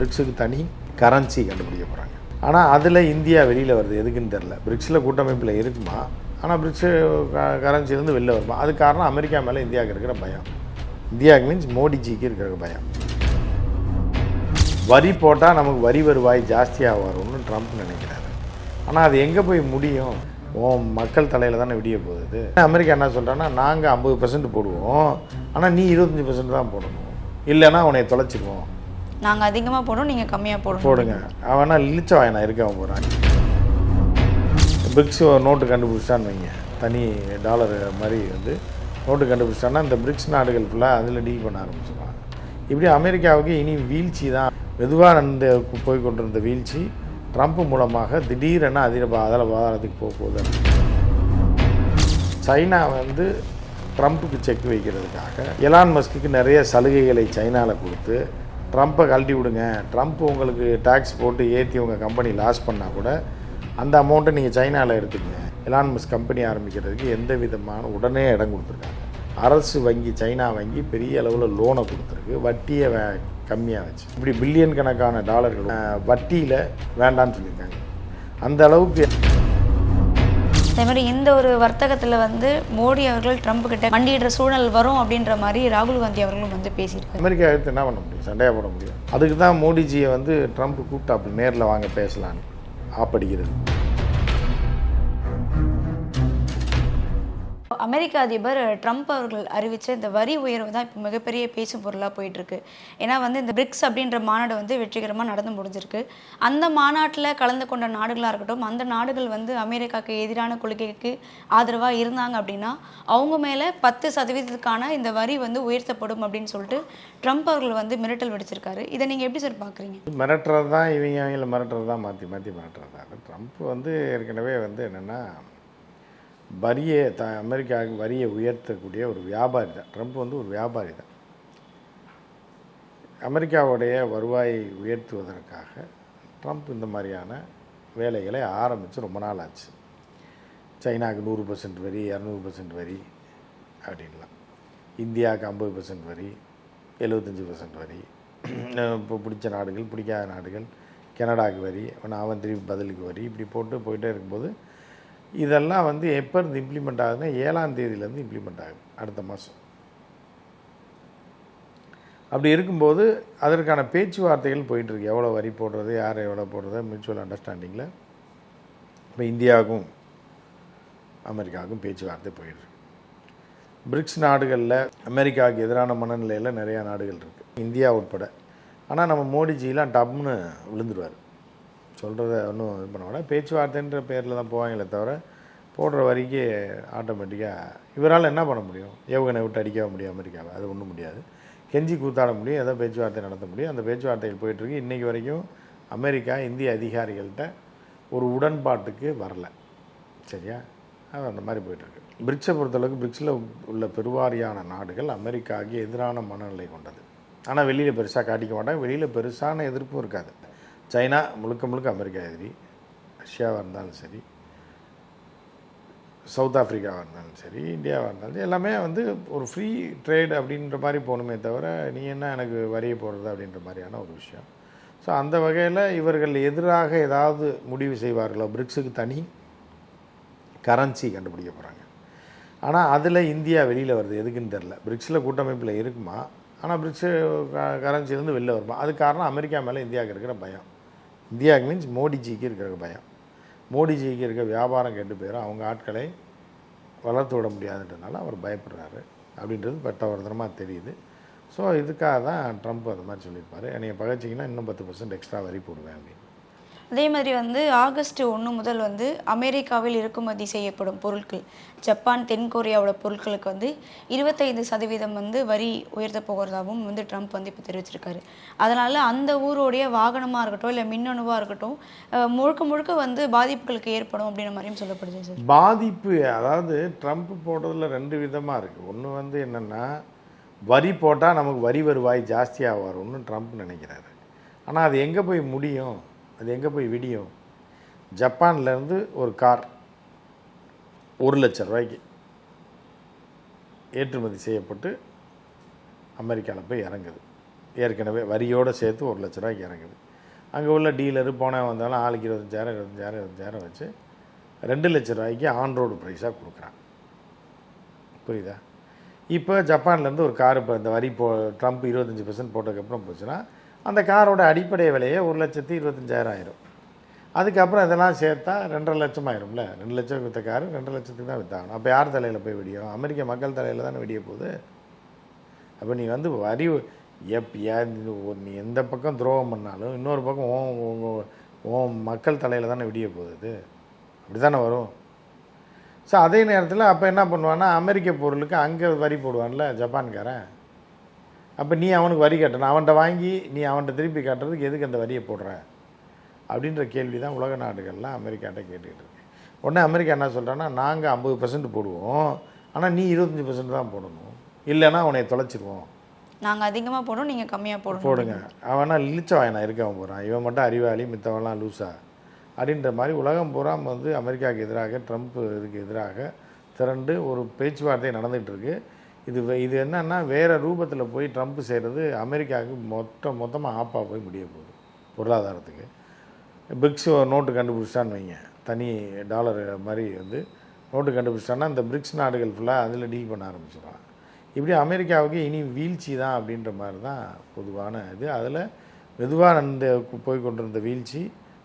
பிரிக்ஸுக்கு தனி கரன்சி கண்டுபிடிக்க போகிறாங்க ஆனால் அதில் இந்தியா வெளியில் வருது. எதுக்குன்னு தெரில பிரிக்ஸில் கூட்டமைப்பில் இருக்குமா ஆனால் பிரிக்ஸு கரன்சிலேருந்து வெளில வருமா? அது காரணம் அமெரிக்கா மேலே இந்தியாவுக்கு இருக்கிற பயம். இந்தியாவுக்கு மீன்ஸ் மோடிஜிக்கு இருக்கிற பயம். வரி போட்டால் நமக்கு வரி வருவாய் ஜாஸ்தியாக வரும்னு ட்ரம்ப் நினைக்கிறாரு. ஆனால் அது எங்கே போய் முடியும்? ஓ மக்கள் தலையில் தானே விடிய போகுது. அமெரிக்கா என்ன சொல்கிறான்னா நாங்கள் ஐம்பது பர்சன்ட் போடுவோம். ஆனால் நீ இருபத்தஞ்சி பர்சன்ட் தான் போடணும். இல்லைன்னா உன்னை தொலைச்சிடுவோம் நாங்கள் அதிகமாக போடுறோம் நீங்கள் கம்மியாக போடணும். போடுங்க. அவனா இழிச்ச வாயனா இருக்க போகிறான் பிரிக்ஸ் நோட்டு கண்டுபிடிச்சான்னு வைங்க. தனி டாலர் மாதிரி வந்து நோட்டு கண்டுபிடிச்சான்னா இந்த பிரிக்ஸ் நாடுகள் ஃபுல்லாக அதில் டீல் பண்ண ஆரம்பிச்சிடுவான் இப்படி அமெரிக்காவுக்கு இனி வீழ்ச்சி தான். மெதுவாக நடந்து போய் கொண்டிருந்த வீழ்ச்சி ட்ரம்ப் மூலமாக திடீரென அதிர அதில் பாதாளத்துக்கு போக போகுது. சைனா வந்து ட்ரம்ப்புக்கு செக் வைக்கிறதுக்காக எலான் மஸ்க்கு நிறைய சலுகைகளை சைனாவில் கொடுத்து ட்ரம்ப்பை கழட்டி விடுங்க. ட்ரம்ப் உங்களுக்கு டேக்ஸ் போட்டு ஏற்றி உங்கள் கம்பெனி லாஸ் பண்ணால் கூட அந்த அமௌண்ட்டை நீங்கள் சைனாவில் எடுத்துக்கங்க. எலான்மஸ் கம்பெனி ஆரம்பிக்கிறதுக்கு எந்த விதமான உடனே இடம் கொடுத்துருக்காங்க. அரசு வங்கி சைனா வங்கி பெரிய அளவில் லோனை கொடுத்துருக்கு. வட்டியை வே கம்மியாக வச்சு. இப்படி பில்லியன் கணக்கான டாலர்கள் வட்டியில் வேண்டான்னு சொல்லியிருக்காங்க. அந்த அளவுக்கு அதேமாதிரி இந்த ஒரு வர்த்தகத்தில் வந்து மோடி அவர்கள் ட்ரம்ப் கிட்ட மண்டியிடுற சூழல் வரும் அப்படின்ற மாதிரி ராகுல் காந்தி அவர்களும் வந்து பேசியிருக்காங்க அமெரிக்கா எடுத்து என்ன பண்ண முடியும்? சண்டையாக போட முடியும். அதுக்கு தான் மோடிஜியை வந்து ட்ரம்ப் கூப்பிட்டாப்புல நேரில் வாங்க பேசலான்னு ஆப்படிக்கிறது அமெரிக்க அதிபர் ட்ரம்ப் அவர்கள் அறிவித்த இந்த வரி உயர்வு தான் இப்போ மிகப்பெரிய பேசும் பொருளாக போயிட்டுருக்கு. ஏன்னா வந்து இந்த பிரிக்ஸ் அப்படின்ற மாநாடு வந்து வெற்றிகரமாக நடந்து முடிஞ்சிருக்கு. அந்த மாநாட்டில் கலந்து கொண்ட நாடுகளாக இருக்கட்டும் அந்த நாடுகள் வந்து அமெரிக்காவுக்கு எதிரான கொள்கைக்கு ஆதரவாக இருந்தாங்க அப்படின்னா அவங்க மேலே பத்து சதவீதத்துக்கான இந்த வரி வந்து உயர்த்தப்படும் அப்படின்னு சொல்லிட்டு ட்ரம்ப் அவர்கள் வந்து மிரட்டல் வெடிச்சிருக்காரு. இதை நீங்கள் எப்படி சார் பார்க்குறீங்க மிரட்டுறது தான் இவங்க அவங்கள மிரட்டுறது தான் மாற்றி மாற்றி மிரட்டுறது தான் ட்ரம்ப் வந்து ஏற்கனவே வந்து என்னென்னா வரியை த அமெரிக்காவுக்கு வரியை உயர்த்தக்கூடிய ஒரு வியாபாரி தான். ட்ரம்ப் வந்து ஒரு வியாபாரி தான். அமெரிக்காவுடைய வருவாயை உயர்த்துவதற்காக ட்ரம்ப் இந்த மாதிரியான வேலைகளை ஆரம்பித்து ரொம்ப நாள் ஆச்சு. சைனாவுக்கு நூறு பர்சன்ட் வரி இரநூறு பர்சன்ட் வரி அப்படின்லாம். இந்தியாவுக்கு ஐம்பது பர்சன்ட் வரி எழுபத்தஞ்சி பர்சன்ட் வரி. இப்போ பிடிச்ச நாடுகள் பிடிக்காத நாடுகள் கனடாவுக்கு வரி அவன் அவன் திருப்பி பதிலுக்கு வரி இப்படி போட்டு போயிட்டே இருக்கும்போது இதெல்லாம் வந்து எப்போ இருந்து இம்ப்ளிமெண்ட் ஆகுதுன்னா ஏழாம் தேதியிலேருந்து இம்ப்ளிமெண்ட் ஆகுது அடுத்த மாதம். அப்படி இருக்கும்போது அதற்கான பேச்சுவார்த்தைகள் போயிட்டுருக்கு. எவ்வளோ வரி போடுறது யார் எவ்வளோ போடுறது மியூச்சுவல் அண்டர்ஸ்டாண்டிங்கில் இப்போ இந்தியாவுக்கும் அமெரிக்காவுக்கும் பேச்சுவார்த்தை போயிட்டுருக்கு. பிரிக்ஸ் நாடுகளில் அமெரிக்காவுக்கு எதிரான மனநிலையில் நிறையா நாடுகள் இருக்குது இந்தியா உட்பட. ஆனால் நம்ம மோடிஜிலாம் டப்னு விழுந்துருவார். சொல்கிறத ஒன்றும் இது பண்ண மாட்டேன். பேச்சுவார்த்தைன்ற பேரில் தான் போவாங்களே தவிர போடுற வரைக்கும் ஆட்டோமேட்டிக்காக இவரால் என்ன பண்ண முடியும்? ஏவுகணை விட்டு அடிக்க முடியாமல் இருக்காது அது ஒன்றும் முடியாது. கெஞ்சி கூத்தாட முடியும். ஏதோ பேச்சுவார்த்தை நடத்த முடியும். அந்த பேச்சுவார்த்தைகள் போயிட்டுருக்கு இன்றைக்கி வரைக்கும் அமெரிக்கா இந்திய அதிகாரிகள்கிட்ட ஒரு உடன்பாட்டுக்கு வரல. சரியா? அது அந்த மாதிரி போயிட்டுருக்கு பிரிக்ஸை பொறுத்தளவுக்கு பிரிக்ஸில் உள்ள பெருவாரியான நாடுகள் அமெரிக்காவுக்கு எதிரான மனநிலை கொண்டது. ஆனால் வெளியில் பெருசாக காட்டிக்க மாட்டாங்க. வெளியில் பெருசான எதிர்ப்பும் இருக்காது. சைனா முழுக்க முழுக்க அமெரிக்கா எதிரி ரஷ்யாவாக இருந்தாலும் சரி சவுத் ஆஃப்ரிக்காவாக இருந்தாலும் சரி இந்தியாவாக இருந்தாலும் சரி எல்லாமே வந்து ஒரு ஃப்ரீ ட்ரேட் அப்படின்ற மாதிரி போகணுமே தவிர நீ என்ன எனக்கு வரியை போடுறது அப்படின்ற மாதிரியான ஒரு விஷயம். ஸோ அந்த வகையில் இவர்கள் எதிராக ஏதாவது முடிவு செய்வார்களோ பிரிக்ஸுக்கு தனி கரன்சி கண்டுபிடிக்க போகிறாங்க ஆனால் அதில் இந்தியா வெளியில் வருது. எதுக்குன்னு தெரில பிரிக்ஸில் கூட்டமைப்பில் இருக்குமா? ஆனால் பிரிக்ஸு கரன்சிலேருந்து வெளில வருமா? அது காரணம் அமெரிக்கா மேலே இந்தியாவுக்கு இருக்கிற பயம். இந்தியாவுக்கு மீன்ஸ் மோடிஜிக்கு இருக்கிற பயம். மோடிஜிக்கு இருக்க வியாபாரம் கெட்டு போயிடும் அவங்க ஆட்களை வளர்த்து விட முடியாதுன்றதுனால அவர் பயப்படுறாரு. அப்படின்றது பட்டவர்தனமாக தெரியுது. ஸோ இதுக்காக தான் ட்ரம்ப் அந்த மாதிரி சொல்லியிருப்பார். என்னையை பகைச்சிங்கன்னா இன்னும் பத்து பர்சன்ட் எக்ஸ்ட்ரா வரி போடுவேன் அப்படின்னு. அதே மாதிரி வந்து ஆகஸ்ட் ஒன்று முதல் வந்து அமெரிக்காவில் இறக்குமதி செய்யப்படும் பொருட்கள். ஜப்பான் தென்கொரியாவோட பொருட்களுக்கு வந்து இருபத்தைந்து சதவீதம் வந்து வரி உயர்த்த போகிறதாகவும் வந்து ட்ரம்ப் வந்து இப்போ தெரிவிச்சிருக்காரு. அதனால் அந்த ஊருடைய வாகனமாக இருக்கட்டும் இல்லை மின்னணுவாக இருக்கட்டும் முழுக்க முழுக்க வந்து பாதிப்புகளுக்கு ஏற்படும் அப்படின்ற மாதிரியும் சொல்லப்படுது சார். பாதிப்பு அதாவது ட்ரம்ப் போடுறதுல ரெண்டு விதமாக இருக்குது ஒன்று வந்து என்னென்னா வரி போட்டால் நமக்கு வரி வருவாய் ஜாஸ்தியாக வரும்னு ட்ரம்ப் நினைக்கிறாரு. ஆனால் அது எங்கே போய் முடியும்? அது எங்கே போய் விடியும்? ஜப்பான்லேருந்து ஒரு கார் ஒரு லட்ச ரூபாய்க்கு ஏற்றுமதி செய்யப்பட்டு அமெரிக்காவில் போய் இறங்குது. ஏற்கனவே வரியோடு சேர்த்து ஒரு லட்ச ரூபாய்க்கு இறங்குது. அங்கே உள்ள டீலரு போனால் வந்தாலும் ஆளுக்கு இருபத்தஞ்சாயிரம் இருபத்தஞ்சாயிரம் இருபத்தஞ்சாயிரம் வச்சு ரெண்டு லட்ச ரூபாய்க்கு ஆன் ரோடு ப்ரைஸாக கொடுக்குறான். புரியுதா? இப்போ ஜப்பான்லேருந்து ஒரு கார் இப்போ இந்த வரி போ ட்ரம்ப் இருபத்தஞ்சி பர்சன்ட் போட்டதுக்கப்புறம் போச்சுன்னா அந்த காரோட அடிப்படை விலையே ஒரு லட்சத்தி இருபத்தஞ்சாயிரம் ஆயிரும். அதுக்கப்புறம் இதெல்லாம் சேர்த்தா ரெண்டரை லட்சம் ஆயிரும்ல ரெண்டு லட்சம் விற்ற காரு ரெண்டு லட்சத்துக்கு தான் விற்றாகணும் அப்போ யார் தலையில் போய் விடியும்? அமெரிக்க மக்கள் தலையில் தானே விடிய போகுது. அப்போ நீ வந்து வரி எப் ஒரு நீ எந்த பக்கம் துரோகம் பண்ணாலும் இன்னொரு பக்கம் ஓ உங்க- மக்கள் தலையில் தானே விடிய போகுது இது. அப்படி தானே வரும்? ஸோ அதே நேரத்தில் அப்போ என்ன பண்ணுவான்னா அமெரிக்க பொருளுக்கு அங்கே வரி போடுவான்ல ஜப்பான்காரன். அப்போ நீ அவனுக்கு வரி கட்டணும். அவன்கிட்ட வாங்கி நீ அவன்கிட்ட திருப்பி கட்டுறதுக்கு எதுக்கு அந்த வரியை போடுற? அப்படின்ற கேள்வி தான் உலக நாடுகள்லாம் அமெரிக்காட்ட கேட்டுக்கிட்டு இருக்கு. உடனே அமெரிக்கா என்ன சொல்கிறான்னா நாங்கள் ஐம்பது பர்சன்ட் போடுவோம். ஆனால் நீ இருபத்தஞ்சி பர்சன்ட் தான் போடணும். இல்லைன்னா உன்னை தொலைச்சிருவோம். நாங்கள் அதிகமாக போடுறோம் நீங்கள் கம்மியாக போடணும். போடுங்க. அவனா இழிச்ச வாயனா இருக்கவன் போகிறான் இவன் மட்டும் அறிவாளி மித்தவன்லாம் லூசா. அப்படின்ற மாதிரி உலகம் பூரா வந்து அமெரிக்காவுக்கு எதிராக ட்ரம்ப் இதுக்கு எதிராக திரண்டு ஒரு பேச்சுவார்த்தை நடந்துகிட்டு இருக்கு. இது இது என்னன்னா வேறு ரூபத்தில் போய் ட்ரம்ப் செய்கிறது அமெரிக்காவுக்கு மொத்த மொத்தமாக ஆப்பாக போய் முடிய போகுது பொருளாதாரத்துக்கு பிரிக்ஸ் நோட்டு கண்டுபிடிச்சான்னு வைங்க தனி டாலர் மாதிரி வந்து நோட்டு கண்டுபிடிச்சான்னா இந்த பிரிக்ஸ் நாடுகள் ஃபுல்லாக அதில் டீல் பண்ண ஆரம்பிச்சிடுவான் இப்படி அமெரிக்காவுக்கு இனி வீழ்ச்சி தான் அப்படின்ற மாதிரி தான் பொதுவான இது அதில் மெதுவாக நடந்து போய் கொண்டிருந்த வீழ்ச்சி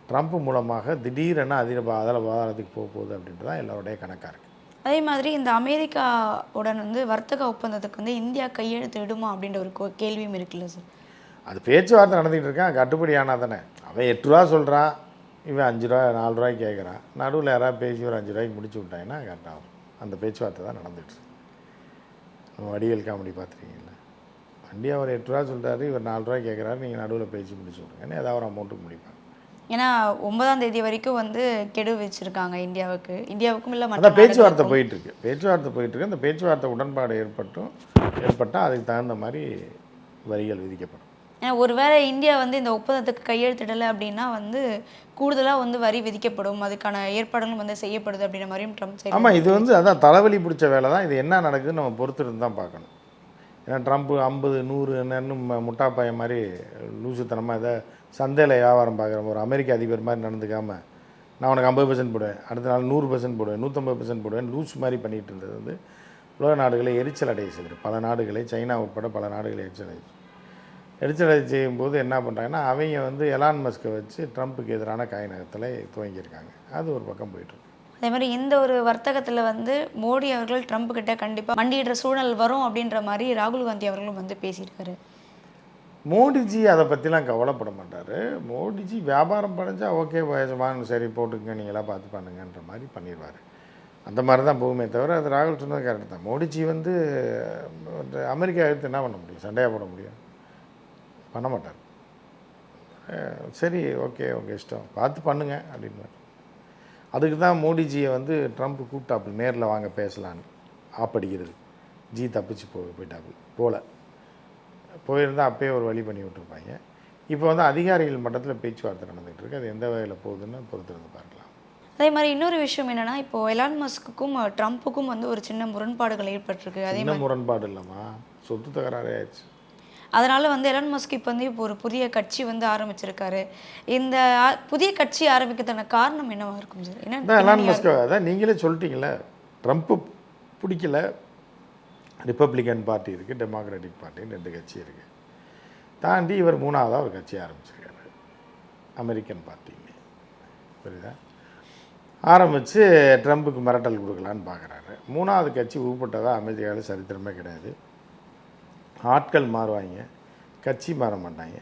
ட்ரம்ப் மூலமாக திடீரென அதிர அதில் பாதாளத்துக்கு போக போகுது அப்படின்றது தான் எல்லோருடைய கணக்காக இருக்குது அதே மாதிரி இந்த அமெரிக்காவுடன் வந்து வர்த்தக ஒப்பந்தத்துக்கு வந்து இந்தியா கையெழுத்து இடுமா அப்படின்ற ஒரு கோ- கேள்வியும் இருக்குல்ல சார்? அது பேச்சுவார்த்தை நடந்துகிட்டு இருக்கான் கட்டுப்படி ஆனால் தானே அவன் எட்டு ரூபா சொல்கிறான் இவன் அஞ்சு ரூபா நாலு ரூபாய்க்கு கேட்குறான் நடுவில் யாராவது பேசி ஒரு அஞ்சு ரூபாய்க்கு முடிச்சு விட்டாங்கன்னா கரெக்டாகும் அந்த பேச்சுவார்த்தை தான் நடந்துட்டு இருக்கு. வடிவேல் காமெடி பார்த்துருக்கீங்களா வண்டி அவர் எட்டு ரூபா சொல்கிறாரு இவர் நாலு ரூபாய் கேட்குறாரு நீங்கள் நடுவில் பேசி முடிச்சு விடுங்கன்னு ஏதாவது ஒரு அமௌண்ட்டுக்கு முடிப்பாங்க. ஏன்னா ஒன்பதாம் தேதி வரைக்கும் வந்து கெடு வச்சிருக்காங்க இந்தியாவுக்கு. இந்தியாவுக்கும் இல்லை அந்த பேச்சுவார்த்தை போயிட்டு இருக்கு பேச்சுவார்த்தை போயிட்டு இருக்கு அந்த பேச்சுவார்த்தை உடன்பாடு ஏற்பட்டும் ஏற்பட்டால் அதுக்கு தகுந்த மாதிரி வரிகள் விதிக்கப்படும். ஏன்னா ஒருவேளை இந்தியா வந்து இந்த ஒப்பந்தத்துக்கு கையெழுத்திடலை அப்படின்னா வந்து கூடுதலாக வந்து வரி விதிக்கப்படும். அதுக்கான ஏற்பாடுகளும் வந்து செய்யப்படுது அப்படின்ற மாதிரியும் ட்ரம்ப் ஆமாம் இது வந்து அதான் தலைவலி பிடிச்ச வேலை தான். இது என்ன நடக்குதுன்னு நம்ம பொறுத்திருந்து தான் பார்க்கணும். ஏன்னா ட்ரம்ப் ஐம்பது நூறு என்னன்னு முட்டாப்பாய மாதிரி லூசுத்தனமாக இதை சந்தையில் வியாபாரம் பார்க்குற ஒரு அமெரிக்க அதிபர் மாதிரி நடந்துக்காமல் நான் உனக்கு ஐம்பது பர்சன்ட் போடுவேன். அடுத்த நாள் நூறு பர்சன்ட் போடுவேன். நூற்றம்பது பர்சன்ட் போடுவேன். லூஸ் மாதிரி பண்ணிகிட்டு இருந்தது வந்து உலக நாடுகளை எரிச்சல் அடைய செய்யுது பல நாடுகளை சைனா உட்பட பல நாடுகளை எரிச்சல் அடைய எரிச்சல் அடைய செய்யும்போது என்ன பண்ணுறாங்கன்னா அவங்க வந்து எலான் மஸ்கை வச்சு ட்ரம்ப்புக்கு எதிரான காயினகத்தில் துவங்கியிருக்காங்க. அது ஒரு பக்கம் போயிட்டுருக்கு அதே மாதிரி இந்த ஒரு வர்த்தகத்தில் வந்து மோடி அவர்கள் ட்ரம்ப் கிட்ட கண்டிப்பாக மண்டியிடுற சூழல் வரும் அப்படின்ற மாதிரி ராகுல் காந்தி அவர்களும் வந்து பேசியிருக்காரு. மோடிஜி அதை பற்றிலாம் கவலைப்பட மாட்டார். மோடிஜி வியாபாரம் பண்ணிச்சா ஓகே வாங்க சரி போட்டுக்கங்க நீங்களாம் பார்த்து பண்ணுங்கன்ற மாதிரி பண்ணிடுவார் அந்த மாதிரி தான் போகுமே தவிர அது ராகுல் சொன்னது கரெக்ட் தான். மோடிஜி வந்து அமெரிக்கா எடுத்து என்ன பண்ண முடியும்? சண்டையாக போட முடியும்? பண்ண மாட்டார். சரி ஓகே உங்கள் இஷ்டம். பார்த்து பண்ணுங்க அப்படின்னு அதுக்கு தான் மோடிஜியை வந்து ட்ரம்ப் கூப்பிட்டாப்புல நேரில் வாங்க பேசலான்னு ஆப்படிக்கிறது ஜி தப்பிச்சு போ போயிட்டாப்புல. போகல போயிருந்தா அப்பயே ஒரு வழி பண்ணி விட்டுருப்பாங்க. இப்போ வந்து அதிகாரிகள் மட்டத்தில் பேச்சுவார்த்தை நடந்துகிட்டு இருக்கு அது எந்த வகையில் போகுதுன்னு பொறுத்திருந்து பார்க்கலாம். அதே மாதிரி இன்னொரு விஷயம் என்னன்னா இப்போ எலான் மஸ்க்குக்கும் ட்ரம்ப்புக்கும் வந்து ஒரு சின்ன முரண்பாடுகள் ஏற்பட்டிருக்கு. அதே என்ன முரண்பாடு இல்லைம்மா. சொத்து தகராறே ஆயிடுச்சு. அதனால வந்து எலான் மஸ்க் இப்போ வந்து இப்போ ஒரு புதிய கட்சி வந்து ஆரம்பிச்சிருக்காரு. இந்த புதிய கட்சி ஆரம்பிக்கிறதுக்கான காரணம் என்னவா இருக்கும் சார்? என்ன எலான் மஸ்க் அதான் நீங்களே சொல்லிட்டீங்களே ட்ரம்ப்பு பிடிக்கல. ரிப்பப்ளிகன் பார்ட்டி இருக்குது டெமோக்ராட்டிக் பார்ட்டின்னு ரெண்டு கட்சி இருக்குது தாண்டி இவர் மூணாவதாக ஒரு கட்சி ஆரம்பிச்சிருக்காரு. அமெரிக்கன் பார்ட்டின்னு புரியுதா? ஆரம்பித்து ட்ரம்ப்புக்கு மிரட்டல் கொடுக்கலான்னு பார்க்குறாரு. மூணாவது கட்சி உருப்பட்டதாக அமெரிக்காவில் சரித்திரமே கிடையாது. ஆட்கள் மாறுவாங்க கட்சி மாற மாட்டாங்க.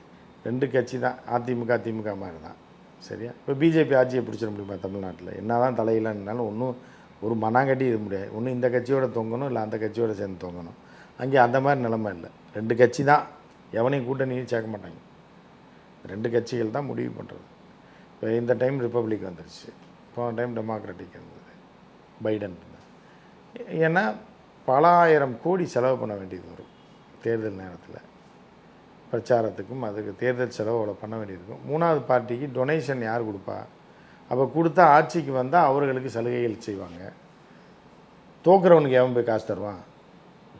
ரெண்டு கட்சி தான் அதிமுக திமுக மாதிரி தான் சரியா? இப்போ பிஜேபி ஆட்சியை பிடிச்சிட முடியுமா தமிழ்நாட்டில்? என்ன தான் தலையிலன்னாலும் ஒன்றும் ஒரு மண்ணாங்கட்டி இது முடியாது. ஒன்று இந்த கட்சியோட தொங்கணும் இல்லை அந்த கட்சியோட சேர்ந்து தொங்கணும். அங்கே அந்த மாதிரி நிலைமை இல்லை. ரெண்டு கட்சி தான் எவனையும் கூட்டணியும் சேர்க்க மாட்டாங்க. ரெண்டு கட்சிகள் தான் முடிவு பண்ணுறது இப்போ இந்த டைம் ரிப்பப்ளிக் வந்துருச்சு. போன டைம் டெமோக்ராட்டிக் இருந்தது. பைடன் ஏன்னா பல ஆயிரம் கோடி செலவு பண்ண வேண்டியது வரும் தேர்தல் நேரத்தில். பிரச்சாரத்துக்கும் அதுக்கு தேர்தல் செலவு அவ்வளோ பண்ண வேண்டியிருக்கும் மூணாவது பார்ட்டிக்கு டொனேஷன் யார் கொடுப்பா? அப்போ கொடுத்தா ஆட்சிக்கு வந்தால் அவர்களுக்கு சலுகைகள் செய்வாங்க. தோக்குறவனுக்கு எவன் போய் காசு தருவான்?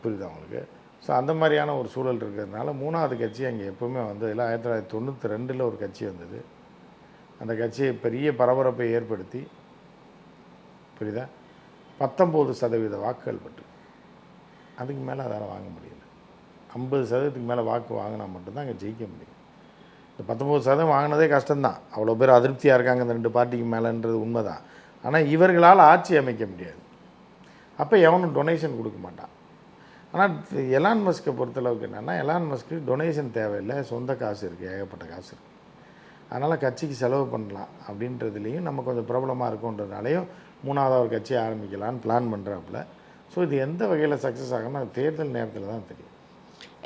புரியுதா அவங்களுக்கு ஸோ அந்த மாதிரியான ஒரு சூழல் இருக்கிறதுனால மூணாவது கட்சி அங்கே எப்பவுமே வந்ததில்லை ஆயிரத்தி தொள்ளாயிரத்தி தொண்ணூற்றி ரெண்டில் ஒரு கட்சி வந்தது. அந்த கட்சியை பெரிய பரபரப்பை ஏற்படுத்தி புரியுதா? பத்தொம்போது சதவீத வாக்குகள் பட்டு. அதுக்கு மேலே அதால் வாங்க முடியல. ஐம்பது சதவீதத்துக்கு மேலே வாக்கு வாங்கினா மட்டும்தான் அங்கே ஜெயிக்க முடியும். இந்த பத்தொம்பது சதவீதம் வாங்கினதே கஷ்டம்தான். அவ்வளோ பேர் அதிருப்தியாக இருக்காங்க இந்த ரெண்டு பார்ட்டிக்கு மேலேன்றது உண்மை தான் ஆனால் இவர்களால் ஆட்சி அமைக்க முடியாது. அப்போ எவனும் டொனேஷன் கொடுக்க மாட்டான். ஆனால் எலான் மஸ்கை பொறுத்தளவுக்கு என்னென்னா எலான் மஸ்க்கு டொனேஷன் தேவையில்லை சொந்த காசு இருக்குது ஏகப்பட்ட காசு இருக்குது அதனால் கட்சிக்கு செலவு பண்ணலாம் அப்படின்றதுலேயும் நம்ம கொஞ்சம் பிரபலமாக இருக்குன்றதுனாலையும் மூணாவது ஒரு கட்சி ஆரம்பிக்கலான்னு பிளான் பண்ணுறாப்புல ஸோ இது எந்த வகையில் சக்ஸஸ் ஆகும்னா தேர்தல் நேரத்தில் தான் தெரியும்.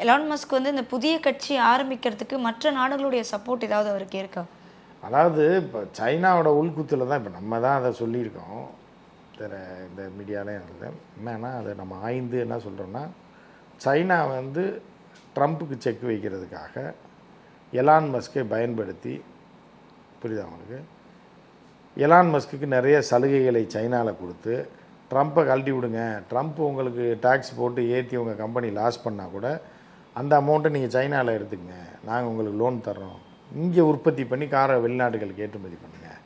எலான் மஸ்க் வந்து இந்த புதிய கட்சி ஆரம்பிக்கிறதுக்கு மற்ற நாடுகளுடைய சப்போர்ட் ஏதாவது அவருக்கு இருக்கா? அதாவது இப்போ சைனாவோட உள்குத்தில் தான் இப்போ நம்ம தான் அதை சொல்லியிருக்கோம். இந்த மீடியாலையும் இருந்தது என்னன்னா அதை நம்ம ஆய்ந்து என்ன சொல்கிறோன்னா சைனா வந்து ட்ரம்ப்புக்கு செக் வைக்கிறதுக்காக எலான் மஸ்கை பயன்படுத்தி புரியுதா அவங்களுக்கு எலான் மஸ்குக்கு நிறைய சலுகைகளை சைனாவில் கொடுத்து ட்ரம்ப்பை கழட்டி விடுங்க. ட்ரம்ப் உங்களுக்கு டேக்ஸ் போட்டு ஏற்றி உங்கள் கம்பெனி லாஸ் பண்ணால் கூட அந்த அமௌண்ட்டை நீங்கள் சைனாவில் எடுத்துக்கங்க. நாங்கள் உங்களுக்கு லோன் தர்றோம். இங்கே உற்பத்தி பண்ணி காரை வெளிநாடுகளுக்கு ஏற்றுமதி பண்ணுங்கள்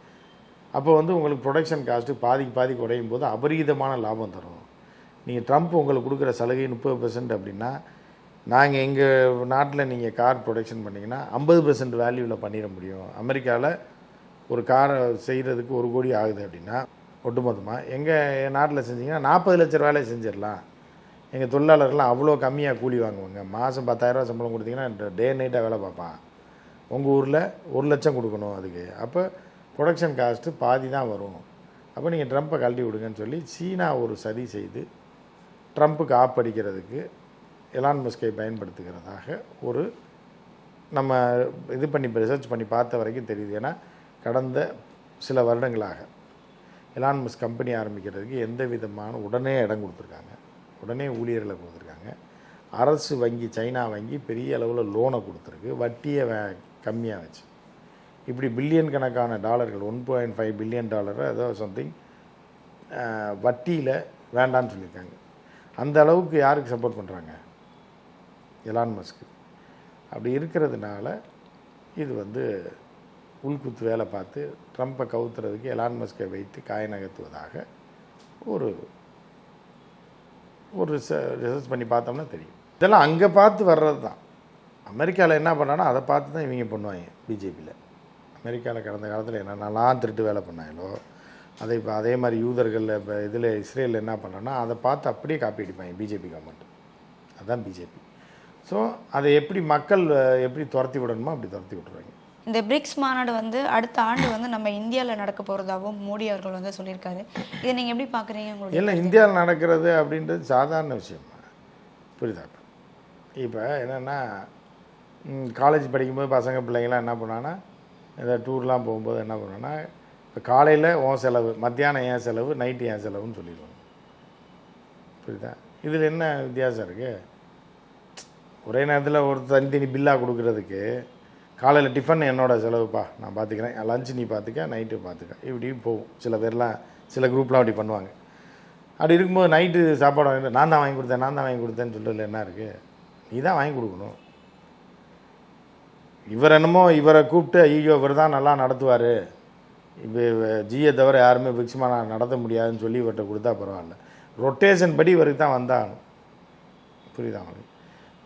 அப்போ வந்து உங்களுக்கு ப்ரொடக்ஷன் காஸ்ட்டு பாதிக்கு பாதி குறையும் போது அபரிதமான லாபம் தரும். நீங்கள் ட்ரம்ப் உங்களுக்கு கொடுக்குற சலுகை முப்பது பெர்சன்ட் அப்படின்னா நாங்கள் எங்கள் நாட்டில் நீங்கள் கார் ப்ரொடக்ஷன் பண்ணிங்கன்னா ஐம்பது பெர்சன்ட் வேல்யூவில் பண்ணிட முடியும். அமெரிக்காவில் ஒரு காரை செய்கிறதுக்கு ஒரு கோடி ஆகுது அப்படின்னா ஒட்டுமொத்தமாக எங்கள் நாட்டில் செஞ்சீங்கன்னா நாற்பது லட்ச வேலையை செஞ்சிடலாம். எங்கள் தொழிலாளர்கள்லாம் அவ்வளோ கம்மியாக கூலி வாங்குவாங்க. மாதம் பத்தாயிரரூவா சம்பளம் கொடுத்தீங்கன்னா டே நைட்டாக வேலை பார்ப்பான். உங்கள் ஊரில் ஒரு லட்சம் கொடுக்கணும் அதுக்கு. அப்போ ப்ரொடக்ஷன் காஸ்ட்டு பாதி தான் வரும். அப்போ நீங்கள் ட்ரம்ப்பை கழட்டி விடுங்கன்னு சொல்லி சீனா ஒரு சதி செய்து ட்ரம்ப்புக்கு ஆப் அடிக்கிறதுக்கு எலான் மஸ்கை பயன்படுத்துகிறதாக ஒரு நம்ம இது பண்ணி ரிசர்ச் பண்ணி பார்த்த வரைக்கும் தெரியுது. ஏன்னா கடந்த சில வருடங்களாக எலான் மஸ்க் கம்பெனி ஆரம்பிக்கிறதுக்கு எந்த விதமான உடனே இடம் கொடுத்துருக்காங்க. உடனே ஊழியர்களை கொடுத்துருக்காங்க. அரசு வங்கி சைனா வங்கி பெரிய அளவில் லோனை கொடுத்துருக்கு. வட்டியை வே கம்மியாக வச்சு. இப்படி பில்லியன் கணக்கான டாலர்கள் ஒன் பாயிண்ட் ஃபைவ் பில்லியன் டாலரை ஏதோ சம்திங் வட்டியில் வேண்டான்னு சொல்லியிருக்காங்க. அந்த அளவுக்கு யாருக்கு சப்போர்ட் பண்ணுறாங்க எலான் மஸ்க்கு அப்படி இருக்கிறதுனால இது வந்து உள்குத்து வேலை பார்த்து ட்ரம்ப்பை கவுத்துறதுக்கு எலான் மஸ்கை வைத்து காய நகர்த்துவதாக ஒரு ஒரு ரிசர்ச் பண்ணி பார்த்தோம்னா தெரியும். இதெல்லாம் அங்கே பார்த்து வர்றது தான். அமெரிக்காவில் என்ன பண்ணானோ அதை பார்த்து தான் இவங்க பண்ணுவாங்க பிஜேபியில். அமெரிக்காவில் கடந்த காலத்தில் என்னென்னலாம் திருட்டு வேலை பண்ணாங்களோ அதை இப்போ அதே மாதிரி யூதர்கள் இப்போ இதில் இஸ்ரேலில் என்ன பண்ணோன்னா அதை பார்த்து அப்படியே காப்பி அடிப்பாங்க பிஜேபி கவர்மெண்ட் அதுதான் பிஜேபி. ஸோ அதை எப்படி மக்கள் எப்படி துரத்தி விடணுமோ அப்படி துரத்தி விட்டுருவாங்க. இந்த பிரிக்ஸ் மாநாடு வந்து அடுத்த ஆண்டு வந்து நம்ம இந்தியாவில் நடக்க போகிறதாகவும் மோடி அவர்கள் வந்து சொல்லியிருக்காரு. இதை நீங்கள் எப்படி பார்க்குறீங்க உங்களுக்கு இல்லை இந்தியாவில் நடக்கிறது அப்படின்றது சாதாரண விஷயம். புரியுதா? இப்போ என்னென்னா காலேஜ் படிக்கும்போது பசங்க பிள்ளைங்களாம் என்ன பண்ணான்னா இந்த டூர்லாம் போகும்போது என்ன பண்ணான்னா இப்போ காலையில் உன் செலவு மத்தியானம் ஏன் செலவு நைட்டு ஏன் செலவுன்னு சொல்லிடுவாங்க. புரியுதா? இதில் என்ன வித்தியாசம் இருக்குது ஒரே நேரத்தில் ஒரு தனித்தனி பில்லாக கொடுக்குறதுக்கு காலையில் டிஃபன் என்னோட செலவுப்பா. நான் பார்த்துக்கிறேன் லஞ்சு நீ பார்த்துக்க நைட்டு பார்த்துக்க இப்படி போகும். சில பேர்லாம் சில குரூப்லாம் அப்படி பண்ணுவாங்க. அப்படி இருக்கும்போது நைட்டு சாப்பாடு வாங்கி நான் தான் வாங்கி கொடுத்தேன் நான் தான் வாங்கி கொடுத்தேன்னு சொல்கிறதுல என்ன இருக்குது நீ தான் வாங்கி கொடுக்கணும். இவர் என்னமோ இவரை கூப்பிட்டு ஐயோ இவர் தான் நல்லா நடத்துவார். இப்போ ஜியை தவிர யாருமே பிக்ஸ்மா நடத்த முடியாதுன்னு சொல்லி இவர்கிட்ட கொடுத்தா பரவாயில்ல. ரொட்டேஷன் படி இவருக்கு தான் வந்தாகணும். புரியுதா உங்களுக்கு?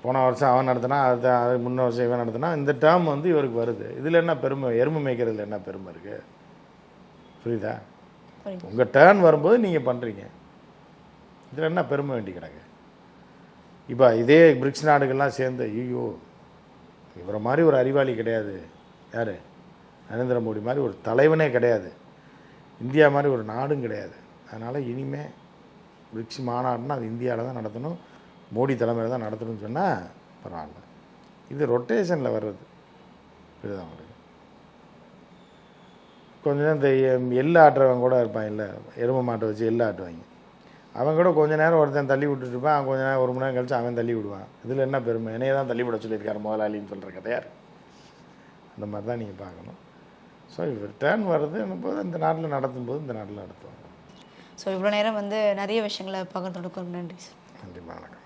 போன வருஷம் அவன் நடத்தினா அது அது முன்ன வருஷம் இவன் நடத்தினா இந்த டேர்ம் வந்து இவருக்கு வருது. இதில் என்ன பெருமை எருமை மேய்க்கிறதுல என்ன பெருமை இருக்குது புரியுதா? உங்கள் டேர்ன் வரும்போது நீங்கள் பண்ணுறீங்க இதில் என்ன பெருமை வேண்டி கிடக்கு? இப்போ இதே பிரிக்ஸ் நாடுகள்லாம் சேர்ந்து ஐயோ இவரை மாதிரி ஒரு அறிவாளி கிடையாது. யார்? நரேந்திர மோடி மாதிரி ஒரு தலைவனே கிடையாது. இந்தியா மாதிரி ஒரு நாடும் கிடையாது. அதனால் இனிமே பிரிக்ஸ் மாநாடுனா அது இந்தியாவில் தான் நடத்தணும். மோடி தலைமையில் தான் நடத்தணும்னு சொன்னால் பரவாயில்ல. இது ரொட்டேஷனில் வர்றது. புரியுதா உங்களுக்கு? கொஞ்ச நேரம் இந்த எள்ளு ஆட்டுறவன் கூட இருப்பான் இல்லை? எருமை மாட்டை வச்சு எள்ளு ஆட்டுவாங்க. அவன் கூட கொஞ்ச நேரம் ஒருத்தன் தள்ளி விட்டுட்டு இருப்பான் அவன் கொஞ்ச நேரம் ஒரு மணி நேரம் கழிச்சு அவன் தள்ளி விடுவான். இதில் என்ன பெருமை? என்னைய தான் தள்ளி விட சொல்லியிருக்காரு முதலாளின்னு சொல்கிற கதையார் அந்த மாதிரி தான் நீங்கள் பார்க்கணும். ஸோ இவர் டேர்ன் வர்றது போது இந்த நாட்டில் நடத்தும் போது இந்த நாட்டில் நடத்துவாங்க. ஸோ இவ்வளோ நேரம் வந்து நிறைய விஷயங்களை பகிர்ந்து கொடுக்கும் நன்றி சார் நன்றி வணக்கம்.